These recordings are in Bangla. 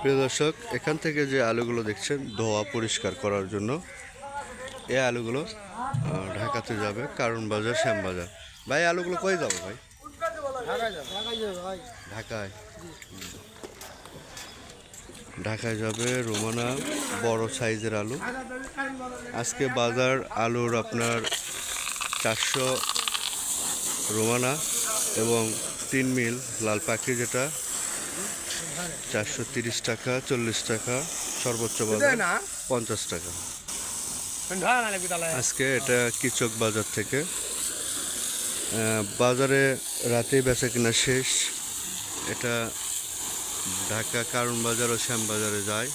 প্রিয় দর্শক, এখান থেকে যে আলুগুলো দেখছেন, ধোয়া পরিষ্কার করার জন্য এই আলুগুলো ঢাকাতে যাবে কারণ বাজার শ্যাম বাজার ভাই, আলুগুলো কই যাবে ভাই? ঢাকায়। ঢাকায় যাবে রোমানা, বড় সাইজের আলু। আজকে বাজার আলুর আপনার চারশো রোমানা এবং তিন মিল লাল পাখি যেটা চারশো তিরিশ টাকা চল্লিশ টাকা সর্বোচ্চ বাজার পঞ্চাশ টাকা। আজকে এটা কিচক বাজার থেকে। বাজারে রাতে বেচা কিনা শেষ। এটা ঢাকা কারণ বাজার ও শ্যাম বাজারে যায়।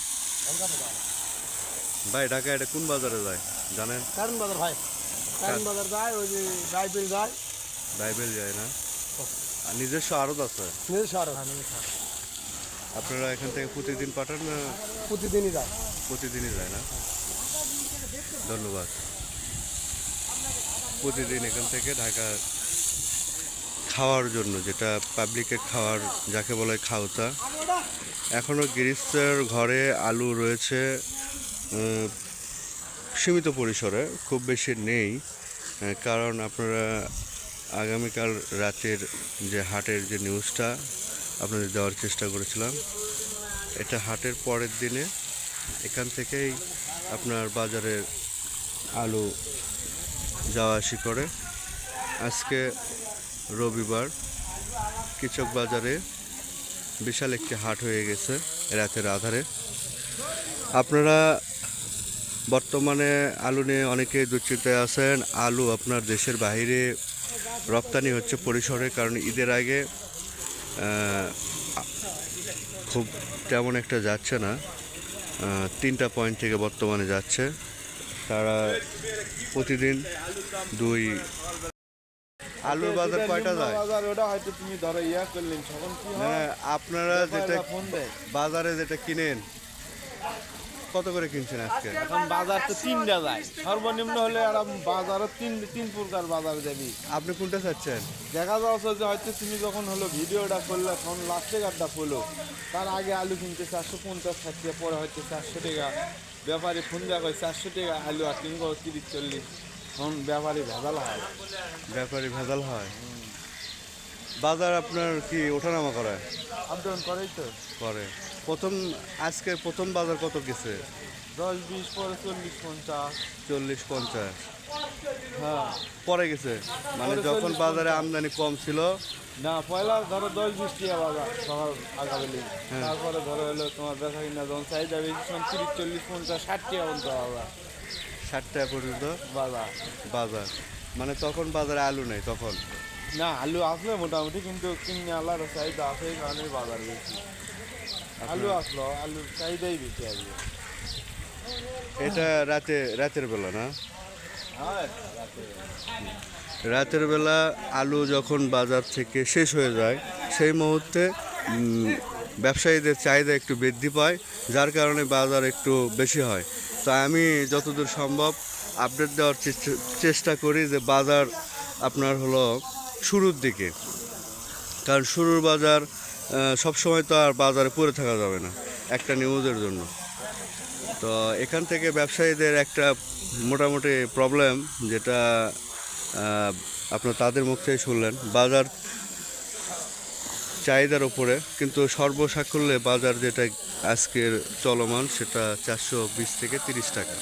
ভাই ঢাকা এটা কোন বাজারে যায়? জানেন? কারণ বাজার ভাই। কারণ বাজার যায় ওই যে বাইবেল যায়। বাইবেল যায় না? নিজস্ব আড়ত আছে? নিজের শহর হয় আপনারা এখান থেকে প্রতিদিন পাঠান না? প্রতিদিনই যায়। প্রতিদিনই যায় না? ধন্যবাদ। প্রতিদিন এখান থেকে ঢাকা খাওয়ার জন্য যেটা পাবলিকের খাওয়ার যাকে বলে খাওতা। এখনও গিরিস্তের ঘরে আলু রয়েছে সীমিত পরিসরে খুব বেশি নেই কারণ আপনারা আগামীকাল রাতের যে হাটের যে নিউজটা আপনাদের দেওয়ার চেষ্টা করেছিলাম। এটা হাটের পরের দিনে। এখান থেকেই আপনার বাজারের আলু যাওয়া আসি করে। আজকে রবিবার। কৃষক বাজারে বিশাল একটি হাট হয়ে গেছে রাতের আধারে। আপনারা বর্তমানে আলু নিয়ে অনেকে দুশ্চিন্তায় আছেন। আলু আপনার দেশের বাইরে রপ্তানি হচ্ছে পরিসরে, কারণ ঈদের আগে খুব তেমন একটা যাচ্ছে না। তিনটা পয়েন্ট থেকে বর্তমানে যাচ্ছে। তারা প্রতিদিন দুই আলুর বাজার কয়টা যায়? বাজার ওটা হয়তো তুমি ধরো ইয়া করলেন তখন কি আপনারা যেটা বাজারে যেটা কিনেন কত করে কিনছেন আজকে? এখন বাজার তো তিনটা যায় সর্বনিম্ন হলে আর বাজারও তিন তিন প্রকার বাজার যাবি আপনি কোনটা চাচ্ছেন? দেখা যাচ্ছে যে হয়তো তুমি যখন হলো ভিডিওটা করলে তখন লাস্টে গাড্ডা করল তার আগে আলু কিনতে চারশো পঞ্চাশ টাকা পরে হয়তো চারশো টাকা। ব্যাপারী ফোন দেওয়া করে চারশো টাকা আলু আর তিন করে তিরিশ চল্লিশ। তখন ব্যাপারী ভেজাল হয়। ব্যাপারী ভেজাল হয়। বাজার আপনার কি ওঠানামা করে? আপ ডাউন করেই তো। করে। প্রথম আজকে প্রথম বাজার কত গেছে? দশ বিশ পরে চল্লিশ পঞ্চাশ। চল্লিশ পঞ্চাশ। হ্যাঁ। পরে গেছে? মানে যখন বাজারে আমদানি কম ছিল? না পয়লা ধরো দশ বিশ টাকা বাজার সকাল আগাবেলি হ্যাঁ। তারপরে ধরো হলো তোমার বেচা কিনা যখন চাহিদা বেশি তখন তিরিশ চল্লিশ পঞ্চাশ ষাট টাকা পর্যন্ত বাজার। ষাট টাকা পর্যন্ত? বাজার। বাজার। মানে তখন বাজারে আলু নেই তখন? না আলু আসলে মোটামুটি কিন্তু কিনে আলার চাহিদা আছে এই কারণে বাজার বেশি। আলু আসলো আলুর চাহিদাই বেশি আসবে এটা রাতে রাতের বেলা না? হ্যাঁ রাতের বেলা। আলু যখন বাজার থেকে শেষ হয়ে যায় সেই মুহূর্তে ব্যবসায়ীদের চাহিদা একটু বৃদ্ধি পায় যার কারণে বাজার একটু বেশি হয়। তো আমি যতদূর সম্ভব আপডেট দেওয়ার চেষ্টা করি যে বাজার আপনার হলো শুরুর দিকে। কারণ শুরুর বাজার সব সময় তো আর বাজারে পড়ে থাকা যাবে না একটা নিউজের জন্য। তো এখান থেকে ব্যবসায়ীদের একটা মোটামুটি প্রবলেম যেটা আপনার তাদের মুখ থেকে শুনলেন। বাজার চাহিদার উপরে, কিন্তু সর্বসাকুল্যে বাজার যেটা আজকের চলমান সেটা চারশো বিশ থেকে তিরিশ টাকা।